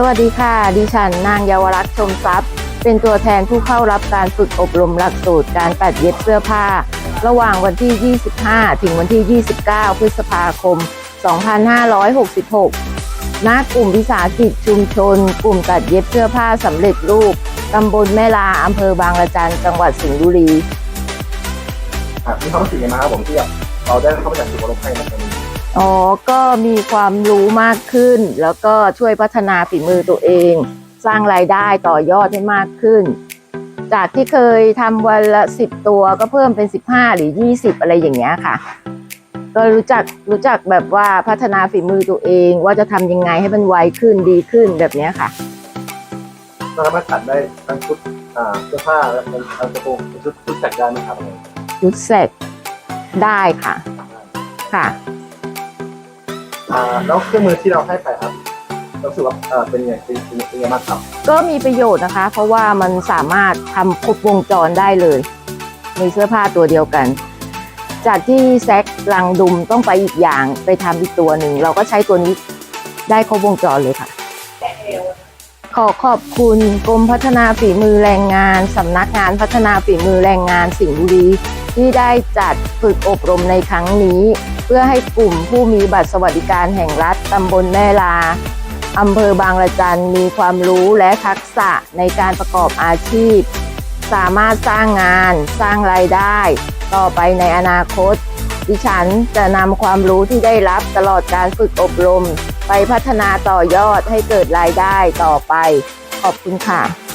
สวัสดีค่ะ ดิฉันนางเยาวรักษ์ชมทรัพย์ เป็นตัวแทนผู้เข้ารับการฝึกอบรมหลักสูตรการตัดเย็บเสื้อผ้า ระหว่างวันที่ 25 ถึงวันที่ 29 พฤษภาคม 2566 ณ กลุ่มวิสาหกิจชุมชน กลุ่มตัดเย็บเสื้อผ้าสำเร็จรูป ตำบลแม่ลา อำเภอบางละจัน จังหวัดสิงห์บุรี อะมีความรู้สึกยังไงบ้างครับผมที่แบบเราได้เข้ามาจากสู่อารมณ์ให้ในตรงนี้ อ๋อ ก็มีความรู้มากขึ้น แล้วก็ช่วยพัฒนาฝีมือตัวเอง สร้างรายได้ต่อยอดให้มากขึ้น จากที่เคยทำวันละสิบตัวก็เพิ่มเป็นสิบห้าหรือยี่สิบอะไรอย่างเงี้ยค่ะ ก็รู้จักรู้จักแบบว่าพัฒนาฝีมือตัวเอง ว่าจะทำยังไงให้มันไวขึ้นดีขึ้นแบบเนี้ยค่ะเราสามารถตัดได้ทั้งชุดอ่าเสื้อผ้าและเป็นทั้งกระโปรงเป็นชุดชุดแต่งได้ไหมครับยุดเสร็จได้ค่ะ ค่ะ อ่าแล้วเครื่องมือที่เราให้ไปครับรู้สึกว่าเอ่อเป็นยังไงเป็นเป็นเป็นยังไงบ้างครับก็มีประโยชน์นะคะ เพราะว่ามันสามารถทำครบวงจรได้เลย มีเสื้อผ้าตัวเดียวกัน จากที่แซกลังดุมต้องไปอีกอย่างไปทำอีกตัวหนึ่ง เราก็ใช้ตัวนี้ได้ครบวงจรเลยค่ะ ขอขอบคุณกรมพัฒนาฝีมือแรงงานสำนักงานพัฒนาฝีมือแรงงานสิงห์บุรีที่ได้จัดฝึกอบรมในครั้งนี้ เพื่อให้กลุ่มผู้มีบัตรสวัสดิการแห่งรัฐตำบลแม่ลาอำเภอบางละจันมีความรู้และทักษะในการประกอบอาชีพ สามารถสร้างงานสร้างรายได้ ต่อไปในอนาคต ดิฉันจะนำความรู้ที่ได้รับตลอดการฝึกอบรม ไปพัฒนาต่อยอดให้เกิดรายได้ต่อไป ขอบคุณค่ะ